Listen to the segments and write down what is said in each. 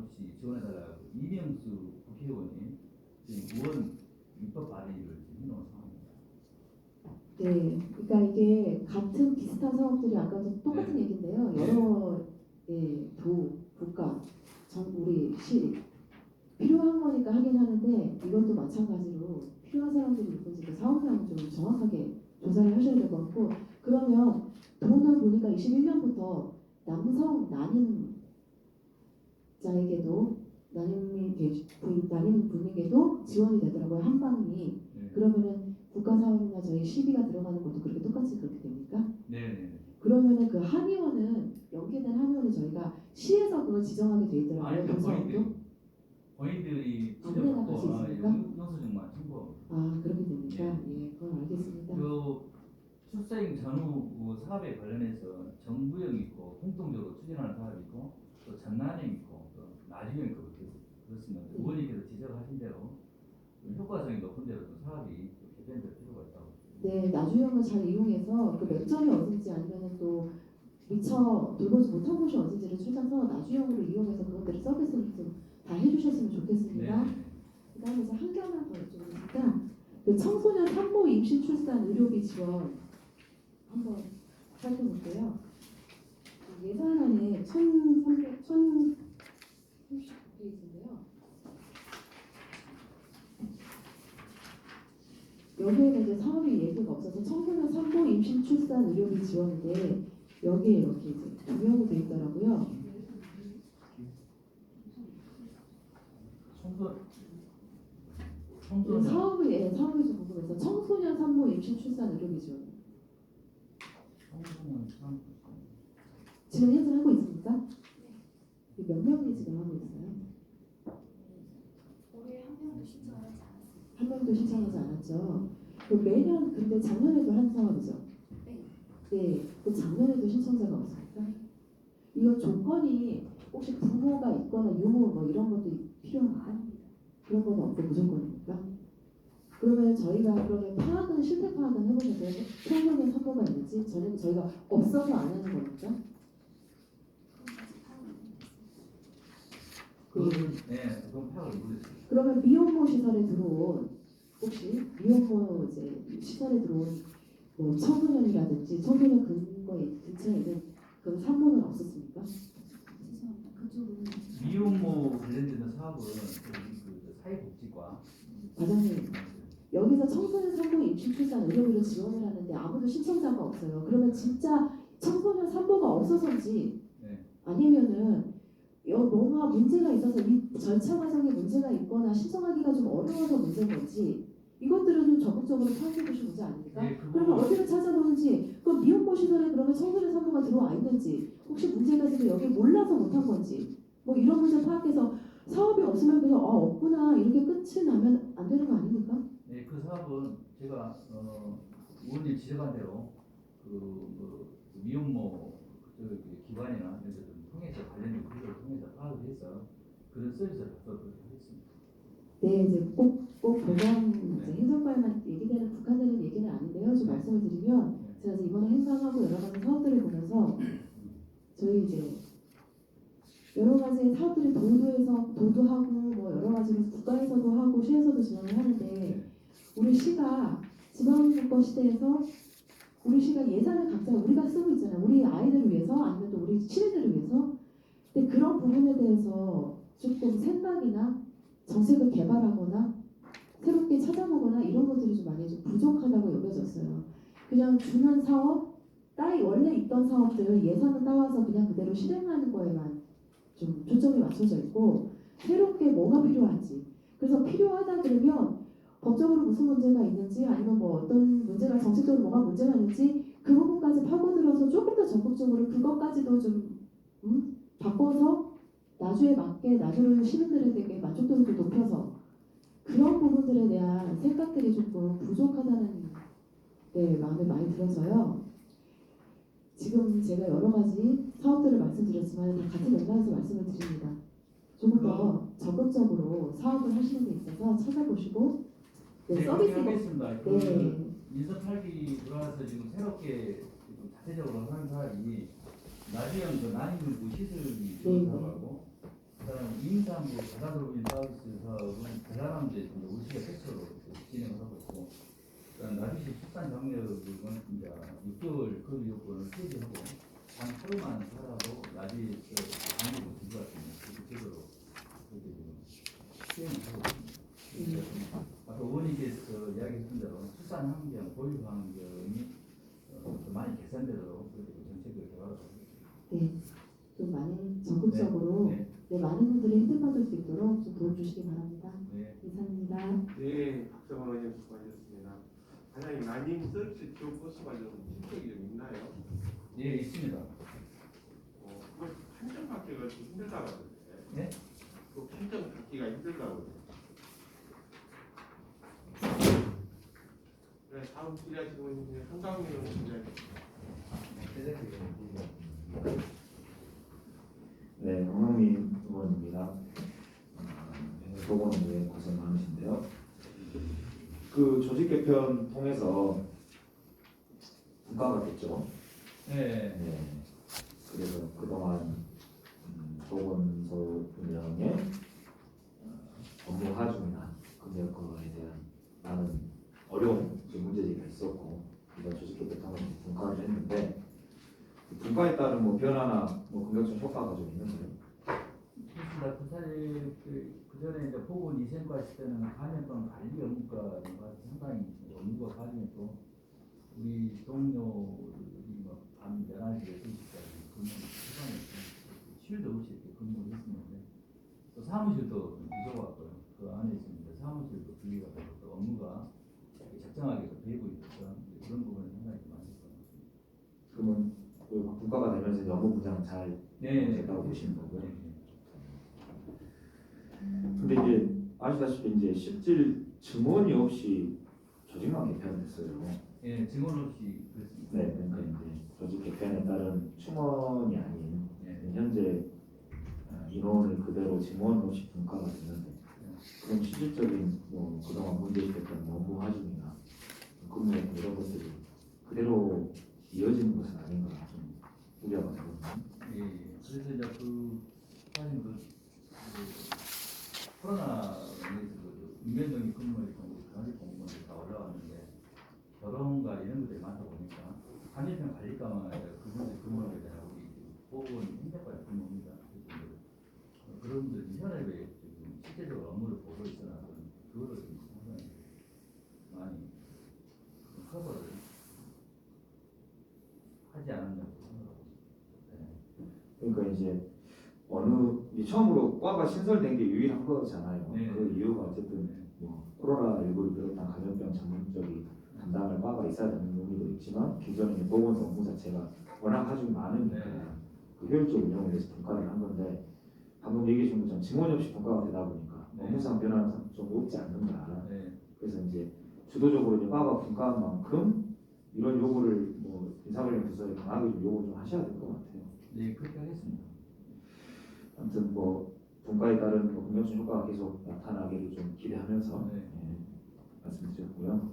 없이 지원해달라고 이명수 국회의원이 지금 의원 입법 발의를 지금 해놓은 상황입니다. 네, 그러니까 이게 같은 비슷한 사업들이 아까도 똑같은 네. 얘기인데요. 네. 여러 예, 도, 국가, 전 우리 시 필요한 거니까 하긴 하는데 이것도 마찬가지로 필요한 사람들이 있는지 그 사업량을 좀 정확하게 조사를 하셔야 될 것 같고 그러면 돈은 보니까 21년부터 남성 난임 자에게도 분- 난임 분에게도 지원이 되더라고요 한 방이 네. 그러면은 국가사업이나 저희 시비가 들어가는 것도 그렇게 똑같이 그렇게 됩니까? 네네. 그러면은 그 한의원은 연계된 한의원은 저희가 시에서 그걸 지정하게 돼 있더라고요. 그. 본인들이 본인들이 아무데나 갈수 있습니까? 영- 영수증만 청구. 아 그렇게 됩니까? 예, 그건 알겠습니다. 그 출생 전후 그 사업에 관련해서 정부형 있고 공통적으로 추진하는 사업이 있고 또 장난형 있고 같은 대로 효과성이 높은 대로 좀 사업이 개편될 필요가 있다고. 네, 나주형을 잘 이용해서 그 맹점이 어딘지 아니면 또 미처 돌보지 못한 곳이 어딘지를 찾아서 나주형으로 이용해서 그것들을 서비스를 좀 다 해주셨으면 좋겠습니다. 네. 그다음에 이제 한 개만 더 여쭤보겠습니다. 그 청소년 산모 임신 출산 의료비 지원 한번 살펴볼게요. 예산안에 1,300, 1 3 0 여기에는 이제 사업이 얘기가 없어서 청소년 산모 임신 출산 의료비 지원인데 여기에 이렇게 이제 두 명이 돼 있더라고요. 청소 그 청소년 사업을 예, 사업이 좀 궁금해서 청소년 산모 임신 출산 의료비 지원 청소년 참 지금 현재 하고 있습니까? 이몇 명이 지금 하고 있어요? 올해 한 명도 신청을 하지 않았습니다. 한 명도 신청하지 않았죠. 그 매년 근데 작년에도 한 사업이죠. 네. 네, 그 작년에도 신청자가 없습니까? 이건 조건이 혹시 부모가 있거나 유모 뭐 이런 것도 필요한가요? 그런 건 없고 무조건입니까? 그러면 저희가 그러면 파악은 실태 파악은 해보셨어요? 청소년 산모가 있는지 저는 저희가 없어서 안 하는 못했습니다. 그거는 네 그건 파악을 못했습니다. 그러면 미혼모 시설에 들어온 혹시 미혼모 이제 시설에 들어온 뭐 청소년이라든지 청소년 근거에 근처에 있는 그런 산모는 없었습니까? 죄송합니다. 그쪽은 미혼모 관련된 사업은 그, 그 사회복지과 과장님 여기서 청소년 산모 임신 출산 의료비를 지원을 하는데 아무도 신청자가 없어요. 그러면 진짜 청소년 산모가 없어서인지 네. 아니면은 여- 뭔가 문제가 있어서 이 절차 과정에 문제가 있거나 신청하기가 좀 어려워서 문제인 건지 이것들을 좀 적극적으로 파악해 보신 문제 아닙니까? 네, 그러면 어디를 찾아보는지 그 미혼모 시설에 그러면 청소년 산모가 들어와 있는지 혹시 문제가 지금 여기 몰라서 못한 건지 뭐 이런 문제 파악해서 사업이 없으면 그냥 아 없구나 이렇게 끝이 나면 안 되는 거 아닙니까? 네, 그 사업은 제가 어, 의원님 지적한 대로 그, 그 미혼모 그 기관이나 이런 데를 통해서 관련된 구조를 통해서 파악을 해서 그런 서비스를 갖도록 하겠습니다. 네, 이제 꼭, 꼭 보장 네. 이제 행정과에만 얘기되는 국한되는 얘기는 아닌데요. 좀 네. 말씀을 드리면 제가 이제 이번에 행사하고 여러 가지 사업들을 보면서 저희 이제 여러 가지 사업들이 도도에서 도도하고 뭐 여러 가지로 국가에서도 하고 시에서도 진행을 하는데 우리 시가 지방정권 시대에서 우리 시가 예산을 각자 우리가 쓰고 있잖아요. 우리 아이들을 위해서 아니면 또 우리 시민들을 위해서. 근데 그런 부분에 대해서 조금 생각이나 정책을 개발하거나 새롭게 찾아보거나 이런 것들이 좀 많이 좀 부족하다고 여겨졌어요. 그냥 주는 사업, 따위 원래 있던 사업들 예산을 따와서 그냥 그대로 실행하는 거에만 좀 초점이 맞춰져 있고 새롭게 뭐가 필요한지 그래서 필요하다 그러면 법적으로 무슨 문제가 있는지 아니면 뭐 어떤 문제가 정책적으로 뭐가 문제가 있는지 그 부분까지 파고들어서 조금 더 적극적으로 그것까지도 좀 음? 바꿔서 나주에 맞게 나주를 시민들에게 만족도를 좀 높여서 그런 부분들에 대한 생각들이 조금 부족하다는 네, 마음이 많이 들어서요. 지금 제가 여러 가지 사업들을 말씀드렸지만 다 같은 맥락에서 말씀을 드립니다. 조금 더 적극적으로 사업을 하시는 데 있어서 찾아보시고 네, 네, 서비스 그렇게 하겠습니다. 그 네, 인선 8기 들어와서 지금 새롭게 지금 자체적으로 하는 사업이 나중에 그 네, 지원 네. 사업하고 그다음에 임시 행정부 가산도로인 서비스 사업은 대단한 데 이제 우리가 최초로 진행을 하고 있고 그다음 나비시 출산 장려금은 이제 6개월 그 요건을 폐지하고 단 하루만 살아도 나비 장려금 기부할 수 있는 그 제도로 그렇게 지금 시행을 하고 있습니다. 그래서 아까 의원님께서 이야기했던 대로 보육 환경이 어, 좀 많이 개선되도록 그렇게 정책을 개발하고. 네, 좀 많이 적극적으로 네, 네, 많은 분들이 혜택받을 수 있도록 좀 도와주시기 바랍니다. 네. 이상입니다. 네, 박정원 의원님 수고하셨습니다. 과장님 난임 서비스 지원 버스 관련 실적이 좀 있나요? 예, 있습니다. 어, 그걸 판정 받기가 좀 힘들다고 하던데. 네? 그 판정 받기가 힘들다고 하던데. 네, 다음 질의하시는 분 중에 한강민 의원님 네, 황영민 의원입니다. 네, 보건에 고생 많으신데요. 그 조직 개편 통해서 분가가 됐죠. 네. 네. 그래서 그동안 음, 보건소 운영에 어, 업무 하중이나 금액 거에 대한 많은 어려운 좀 문제들이 있었고 이번 조직 개편 통해서 분가를 했는데 그 분가에 따른 뭐 변화나 뭐 긍정적 효과가 좀 있는 거예요. 그 사실 그, 그 전에 이제 보건 이생과 했을 때는 감염병 관리 업무가 상당히 업무가 관리했고 우리 동료들이 뭐밤 11시, 12시까지 근무 시간에 쉴도 없이 이렇게 근무를 했었는데 또 사무실도 좀 부족하고요. 그 안에 있습니다. 사무실도 분리가 되고 또 업무가 적정하게 또 되고 있어서 그런 부분은 상당히 좀 많았어요. 그러면 그 분가가 되면서 업무 분장 잘 네, 됐다고 보시는 거고요. 네. 근데 이제 아시다시피 이제 실질 증언이 없이 조직만 개편됐어요. 예, 증언 없이 그랬습니다. 네, 그러니까 이제 조직 개편에 따른 충원이 아닌 예, 현재 어, 인원을 그대로 증언 없이 분가가 됐는데 그럼 실질적인 뭐 그동안 뭐 업무 하중이 나 근무 이런 것들이 그대로 이어지는 것은 아닌가 좀 우려가 되거든요. 예, 예. 그래서 이제 그 사실 그, 그 인해서 그 인간적인 근무를 좀 강제 공무원들이 다 올라왔는데 결혼과 이런 것들이 많다 보니까 감염병 관리과만 그분들 근무를 대한 우리 보건 행정과의 근무입니다. 그런 분들 현업에 지금 실제적으로 업무를 보고 있으나 그거를 좀 상당히 많이 좀 커버를 하지 않았냐고 생각하고 있습니다. 네. 이제 어느 처음으로 과가 신설된 게 유일한 거잖아요. 네. 그 이유가 어쨌든 뭐 코로나 19를 비롯한 감염병 전문적인 담당을 과가 있어야 되는 의미도 있지만 기존의 보건소 업무 자체가 워낙 하중이 많으니까 네. 그 효율적 운영에 대해서 분과를 한 건데 방금 얘기해 준 것처럼 증언이 없이 분과가 되다 보니까 네. 업무상 변화는 좀 없지 않는다. 네. 그래서 이제 주도적으로 이제 과가 분과한 만큼 이런 요구를 뭐 인사관련 부서에 강하게 좀 요구 좀 하셔야 될 것 같아요. 네, 그렇게 하겠습니다. 아무튼 뭐 분과에 따른 뭐 긍정적 효과가 계속 나타나기를 좀 기대하면서 네. 예, 말씀드렸고요.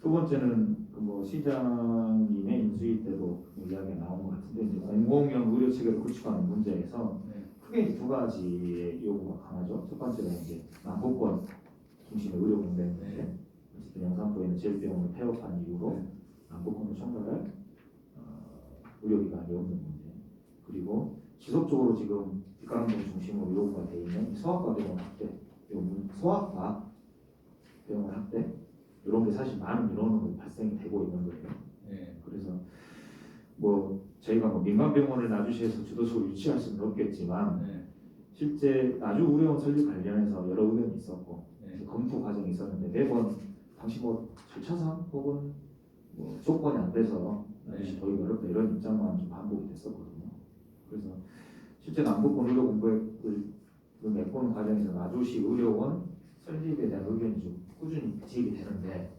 두 번째는 그 뭐 시장님의 인수위 때도 뭐 이야기가 나온 것 같은데 이제 공공형 의료 체계를 구축하는 문제에서 네. 크게 두 가지의 요구가 강하죠. 첫 번째는 이제 남북권 중심의 의료 공백인데 네. 어쨌든 영산포에는 제일병원을 폐업한 이후로 네. 남북권을 총괄할 어, 의료기관이 없는 그리고 지속적으로 지금 뒷가람동 중심으로 요구가 되어 있는 소아과 병원 확대, 요 소아과 병원 확대 이런 게 사실 많은 민원으로 발생이 되고 있는 거예요. 네. 그래서 뭐 저희가 뭐 민간 병원을 나주시에서 주도적으로 유치할 수는 없겠지만 네. 실제 나주 의료원 설립 관련해서 여러 의견이 있었고 네. 검토 과정이 있었는데 매번 당시 뭐 절차상 혹은 뭐 조건이 안 돼서 나주시 네. 도입 어렵다 이런 입장만 좀 반복이 됐었거든요. 그래서 실제 남북권 의료 공백을 메꾸는 과정에서 나주시 의료원 설립에 대한 의견이 좀 꾸준히 제기 되는데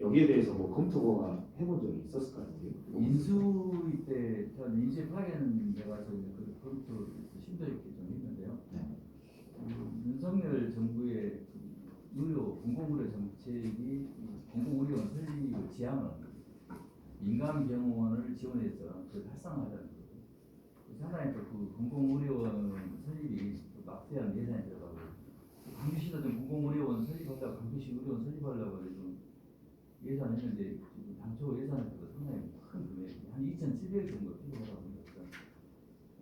여기에 대해서 뭐 검토가 해본 적이 있었을까요? 인수위 때, 전 인수위 파견 돼가서 이제 그, 그것도 심도 있게 좀 했는데요. 네. 그 윤석열 정부의 그 의료, 공공의료 정책이 공공의료원 설립을 지향을. 민간 병원을 지원해서 그걸 활성화하자는 거죠. 상당히 또그 공공의료원 설립이 또 막대한 예산이 어쨌든 공공의료원 설립하려고 강부시 의료원 설립하려고 지금 예산 했는데 지금 당초 예산에서 상당히 큰 금액이 한 2,700억 정도 필요하다고 합니다.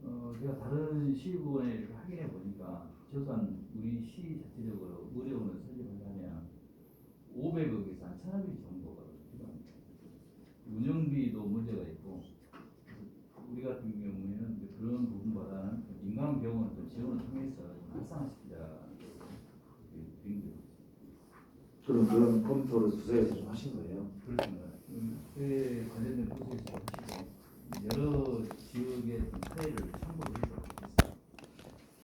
어, 제가 다른 시의원에 확인해 보니까 최소한 우리 시 자체적으로 의료원을 설립하려면 500억에서 한 1,000억이 정도가 필요합니다. 운영비도 문제가 있고 우리 같은 경우에는 이제 그런 부분보다는 민간 병원 좀 지원을 통해서 좀 활성화시키자 이렇게 된 그런 검토를 부서에서 좀 하신 거예요? 그렇습니다. 그 관련된 하시고 여러